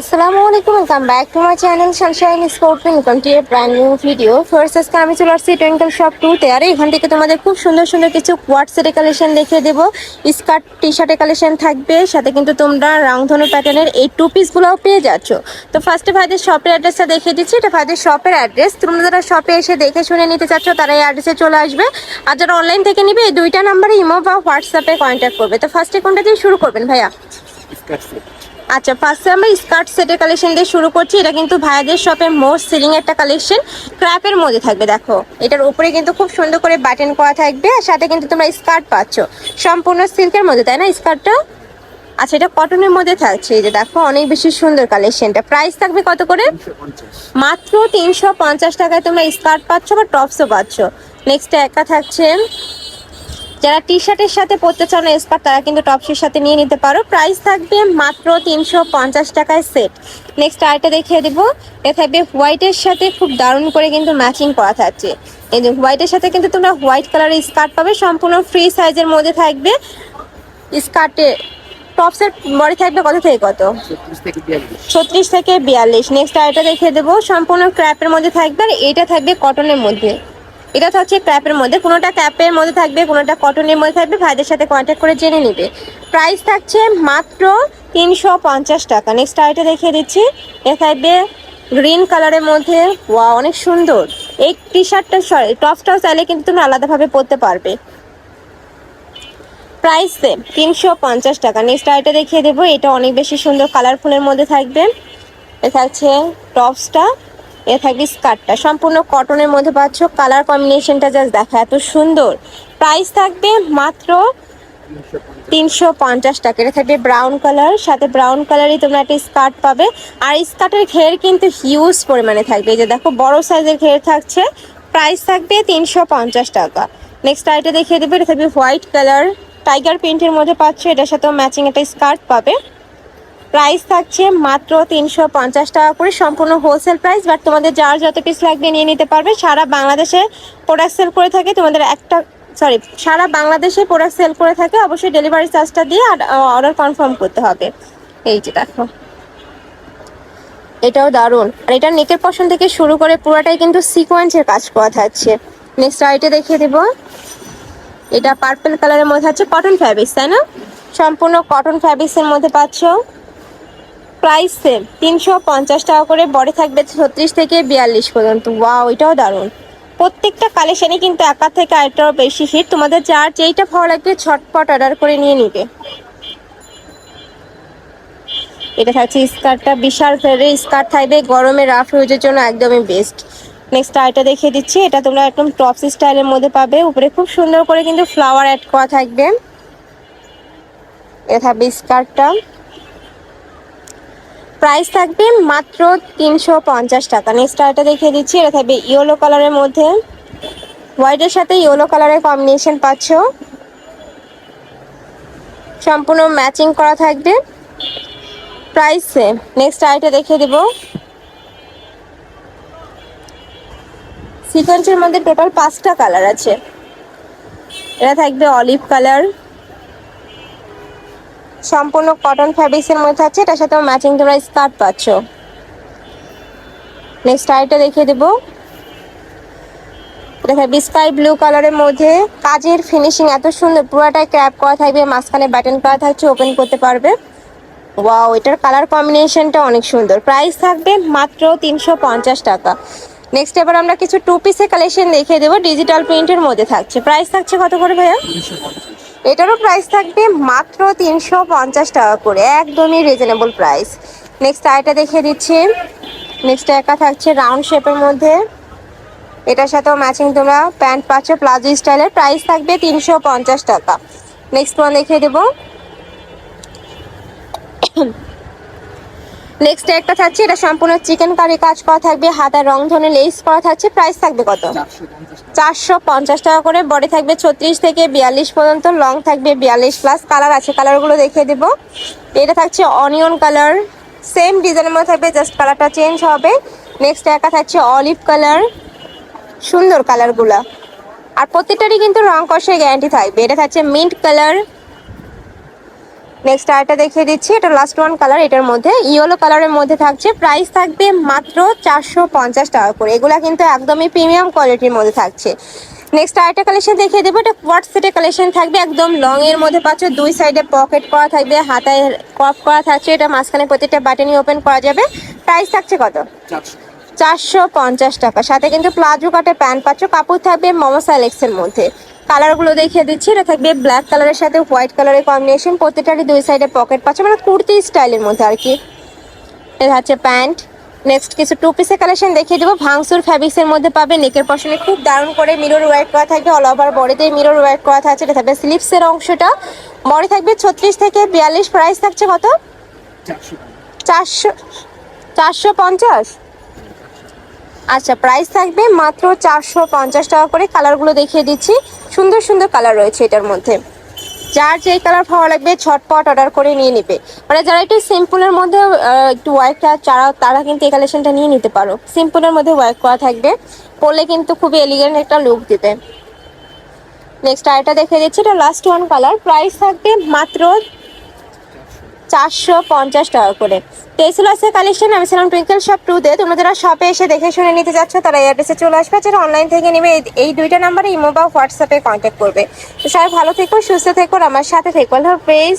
আসসালামু আলাইকুম, welcome back to my channel sunshine sport welcome to a brand new video first আজকে আমি চলে আসছি টুইঙ্কেল শপ টুতে আর, এখান থেকে তোমাদের খুব সুন্দর সুন্দর কিছু কোয়ার্ট সেটের কালেকশন দেখিয়ে দেবো। স্কার্ট টি শার্টের কালেকশন থাকবে। সাথে কিন্তু তোমরা রংধনু প্যাটার্নের এই টু পিসগুলোও পেয়ে যাচ্ছ। তো ফার্স্টে ভাইদের শপের অ্যাড্রেসটা দেখিয়ে দিচ্ছি। এটা ভাইদের শপের অ্যাড্রেস তোমরা যারা শপে এসে দেখে শুনে নিতে চাচ্ছ, তারা এই অ্যাড্রেসে চলে আসবে। আর যারা অনলাইন থেকে নিবে, এই দুইটা নাম্বারে ইমো বা হোয়াটসঅ্যাপে কন্ট্যাক্ট করবে। তো ফার্স্টে কোনটা দিয়ে শুরু করবেন ভাইয়া? আচ্ছা ফার্স্টে আমরা স্কার্ট সেটের কালেকশন দিয়ে শুরু করছি। এটা কিন্তু ভাইয়াদের শপে মোস্ট সিলিং একটা কালেকশন ক্র্যাপের মধ্যে থাকবে দেখো। এটার উপরে কিন্তু খুব সুন্দর করে বাটন করা থাকবে আর সাথে কিন্তু তোমরা স্কার্ট পাচ্ছ। সম্পূর্ণ সিল্কের মধ্যে তাই না স্কার্টটা? আচ্ছা এটা কটনের মধ্যে থাকছে। এই যে দেখো অনেক বেশি সুন্দর কালেকশনটা প্রাইস থাকবে কত করে? মাত্র তিনশো পঞ্চাশ টাকায় তোমরা স্কার্ট পাচ্ছ বা টপসও পাচ্ছ। নেক্সট একা থাকছে যারা টি শার্টের সাথে পরতে চাও না স্কার্ট তারা কিন্তু টপসের সাথে নিয়ে নিতে পারো। প্রাইস থাকবে মাত্র তিনশো পঞ্চাশ টাকায় সেট। নেক্সট আরেকটা দেখিয়ে দেবো। এ থাকবে হোয়াইটের সাথে খুব দারুণ করে কিন্তু ম্যাচিং করা থাকছে। এই যে হোয়াইটের সাথে কিন্তু তোমরা হোয়াইট কালারের স্কার্ট পাবে সম্পূর্ণ ফ্রি সাইজের মধ্যে থাকবে। স্কার্টে টপসের বডি থাকবে কত থেকে কত? ছত্রিশ থেকে বিয়াল্লিশ। ছত্রিশ থেকে বিয়াল্লিশ। নেক্সট আরেকটা দেখিয়ে দেবো। সম্পূর্ণ ক্র্যাপের মধ্যে থাকবে আর এটা থাকবে কটনের মধ্যে। এটা থাকছে ক্যাপের মধ্যে। কোনোটা ক্যাপের মধ্যে থাকবে, কোনোটা কটনের মধ্যে থাকবে, ভাইদের সাথে কন্ট্যাক্ট করে জেনে নিবে। প্রাইস থাকছে মাত্র তিনশো পঞ্চাশ টাকা। নেক্সট আরেকটা দেখিয়ে দিচ্ছি। এ থাকবে গ্রিন কালারের মধ্যে ওয়া অনেক সুন্দর। এই টি শার্টটা সরি টপসটাও চাইলে কিন্তু তুমি আলাদাভাবে পরতে পারবে। প্রাইস সেম তিনশো পঞ্চাশ টাকা। নেক্সট আইটা দেখিয়ে দেবো। এটা অনেক বেশি সুন্দর কালারফুলের মধ্যে থাকবে। এ থাকছে টপসটা এ থাকবে স্কার্টটা সম্পূর্ণ কটনের মধ্যে পাচ্ছ, কালার কম্বিনেশনটা জাস্ট দেখা, এত সুন্দর। প্রাইস থাকবে মাত্র তিনশো পঞ্চাশ টাকা। এটা থাকবে ব্রাউন কালার সাথে ব্রাউন কালারই তোমরা একটা স্কার্ট পাবে। আর স্কার্টের ঘের কিন্তু হিউজ পরিমাণে থাকবে। এই যে দেখো, বড় সাইজের ঘের থাকছে। প্রাইস থাকবে তিনশো পঞ্চাশ টাকা। নেক্সট আইটা দেখিয়ে দেবে, এটা থাকবে হোয়াইট কালার টাইগার প্রিন্টের মধ্যে পাচ্ছ, এটার সাথেও ম্যাচিং একটা স্কার্ট পাবে। প্রাইস থাকছে মাত্র তিনশো পঞ্চাশ টাকা করে, সম্পূর্ণ হোলসেল প্রাইস বাট তোমাদের যার যত পিস লাগবে নিয়ে নিতে পারবে। সারা বাংলাদেশে প্রোডাক্ট সেল করে থাকে, তোমাদের একটা সরি সারা বাংলাদেশে প্রোডাক্ট সেল করে থাকে, অবশ্যই ডেলিভারি চার্জটা দিয়ে অর্ডার কনফার্ম করতে হবে। এই যে দেখো। এটাও দারুণ। আর এটা নেকের পশন থেকে শুরু করে পুরোটাই কিন্তু সিকোয়েন্সের কাজ করা থাকছে। নেক্সট আইটে দেখিয়ে দেবো। এটা পার্পল কালারের মধ্যে আছে কটন ফ্যাব্রিক্স তাই না? সম্পূর্ণ কটন ফ্যাব্রিক্সের মধ্যে পাচ্ছ। প্রাইস সেম তিনশো পঞ্চাশ টাকা করে বডি থাকবে ছত্রিশ থেকে বিয়াল্লিশ পর্যন্ত। ওয়াও এটাও দারুণ। প্রত্যেকটা কালেকশানই কিন্তু একার থেকে আরেকটাও বেশি হিট তোমাদের যার যেইটা ভালো লাগবে ছটপট অর্ডার করে নিয়ে নিবে। এটা থাকছে স্কার্টটা বিশাল ফেরের স্কার্ট থাকবে, গরমে রাফ ইউজের জন্য একদমই বেস্ট নেক্সট আইটা দেখিয়ে দিচ্ছি, এটা তোমরা একদম টপস স্টাইলের মধ্যে পাবে। উপরে খুব সুন্দর করে কিন্তু ফ্লাওয়ার অ্যাড করা থাকবে। এটা থাকবে স্কার্টটা প্রাইস থাকবে মাত্র তিনশো পঞ্চাশ টাকা। নেক্সট আইটা দেখিয়ে দিচ্ছি, এটা থাকবে ইয়েলো কালারের মধ্যে। হোয়াইটের সাথে ইয়েলো কালারের কম্বিনেশন পাচ্ছ। সম্পূর্ণ ম্যাচিং করা থাকবে। প্রাইস সেম নেক্সট আইটা দেখিয়ে দেবো। সিকোয়েন্সের মধ্যে টোটাল পাঁচটা কালার আছে। এটা থাকবে অলিভ কালার সম্পূর্ণ কটন ফ্যাব্রিক্সের মধ্যে আছে, এটার সাথে ম্যাচিং তোমরা স্কার্ট পাচ্ছ। নেক্সট আইটা দেখিয়ে দেবো। এটা থাকবে স্কাই ব্লু কালারের মধ্যে কাজের ফিনিশিং এত সুন্দর, পুরোটাই ক্র্যাপ করা থাকবে, মাঝখানে বাটন করা থাকছে ওপেন করতে পারবে। ওয়াও এটার কালার কম্বিনেশনটা অনেক সুন্দর। প্রাইস থাকবে মাত্র তিনশো পঞ্চাশ টাকা। নেক্সট এবার আমরা কিছু টু পিসের কালেকশন দেখিয়ে দেবো ডিজিটাল প্রিন্টের মধ্যে থাকছে। প্রাইস থাকছে কত করে ভাইয়া? এটারও প্রাইস থাকবে মাত্র তিনশো পঞ্চাশ টাকা করে, একদমই রিজনেবল প্রাইস নেক্সট আয়টা দেখিয়ে দিচ্ছি। নেক্সট একা থাকছে রাউন্ড শেপের মধ্যে। এটার সাথেও ম্যাচিং তোমরা প্যান্ট পাচ্ছ, প্লাজো স্টাইলের প্রাইস থাকবে তিনশো পঞ্চাশ টাকা। নেক্সট ওয়ান দেখিয়ে দেবো। নেক্সট একটা থাকছে, এটা সম্পূর্ণ চিকেন কারি কাজ করা থাকবে, হাতার রং ধরনের লেস করা থাকছে প্রাইস থাকবে কত? চারশো পঞ্চাশ টাকা করে বডি থাকবে ছত্রিশ থেকে বিয়াল্লিশ পর্যন্ত লং থাকবে বিয়াল্লিশ প্লাস কালার আছে কালারগুলো দেখিয়ে দেব। এটা থাকছে অনিয়ন কালার সেম ডিজাইনের মধ্যে থাকবে জাস্ট কালারটা চেঞ্জ হবে। নেক্সট একা থাকছে অলিভ কালার সুন্দর কালারগুলা আর প্রত্যেকটারই কিন্তু রং কষের গ্যারান্টি থাকবে। এটা থাকছে মিন্ট কালার নেক্সট আরেকটা দেখিয়ে দিচ্ছি, এটা লাস্ট ওয়ান কালার এটার মধ্যে ইয়েলো কালারের মধ্যে থাকছে। প্রাইস থাকবে মাত্র চারশো পঞ্চাশ টাকা করে। এগুলা কিন্তু একদমই প্রিমিয়াম কোয়ালিটির মধ্যে থাকছে। নেক্সট আরেকটা কালেকশন দেখিয়ে দেবো, এটা কোয়াট সেটের কালেকশন থাকবে, একদম লং এর মধ্যে পাচ্ছ। দুই সাইডে পকেট করা থাকবে, হাতায় কপ করা থাকছে, এটা মাঝখানে প্রত্যেকটা বাটনই ওপেন করা যাবে। প্রাইস থাকছে কত? চারশো। চারশো পঞ্চাশ টাকা। সাথে কিন্তু প্লাজো কাটে প্যান্ট পাচ্ছ। কাপড় থাকবে মমসা এর মধ্যে। কালারগুলো দেখিয়ে দিচ্ছি। এটা থাকবে ব্ল্যাক কালারের সাথে হোয়াইট কালারের কম্বিনেশন প্রত্যেকটারই দুই সাইডে পকেট পাচ্ছ। মানে কুর্তি স্টাইলের মধ্যে আর কি এটা হচ্ছে প্যান্ট নেক্সট কিছু টু পিসের কালেকশন দেখিয়ে দেবো। ভাংসুর ফ্যাব্রিক্সের মধ্যে পাবে। নেকের পশনে খুব দারুণ করে মিরর ওয়ার্ক করা থাকবে। অল ওভার বডিতে মিরর ওয়ার্ক করা থাকছে। এটা থাকবে স্লিপসের অংশটা। বডি থাকবে ছত্রিশ থেকে বিয়াল্লিশ প্রাইস থাকছে কত? চারশো চারশো পঞ্চাশ? আচ্ছা প্রাইস থাকবে মাত্র চারশো পঞ্চাশ টাকা করে। কালারগুলো দেখিয়ে দিচ্ছি। সুন্দর সুন্দর কালার রয়েছে এটার মধ্যে। যার যেই কালার ভালো লাগবে ছটপট অর্ডার করে নিয়ে নিবে। মানে যারা একটু সিম্পলের মধ্যে একটু ওয়ার্কটা যারা তারা কিন্তু এই কালেকশনটা নিয়ে নিতে পারো। সিম্পলের মধ্যে ওয়ার্ক করা থাকবে। পরলে কিন্তু খুবই এলিগেন্ট একটা লুক দিবে। নেক্সট আরেকটা দেখে দিচ্ছি, এটা লাস্ট ওয়ান কালার প্রাইস থাকবে মাত্র চারশো পঞ্চাশ টাকা করে। টেসুলাসের কালেকশন আমি ছিলাম টুইঙ্কেল শপ টুতে তোমরা যারা শপে এসে দেখে শুনে নিতে যাচ্ছ তারা এই অ্যাড্রেসে চলে আসবে। যারা অনলাইন থেকে নেবে, এই- এই দুইটা নাম্বারে ইমো বা হোয়াটসঅ্যাপে কন্ট্যাক্ট করবে। তো সবাই ভালো থেকো, সুস্থ থেকো আমার সাথে থেকো। আল্লাহ হাফেজ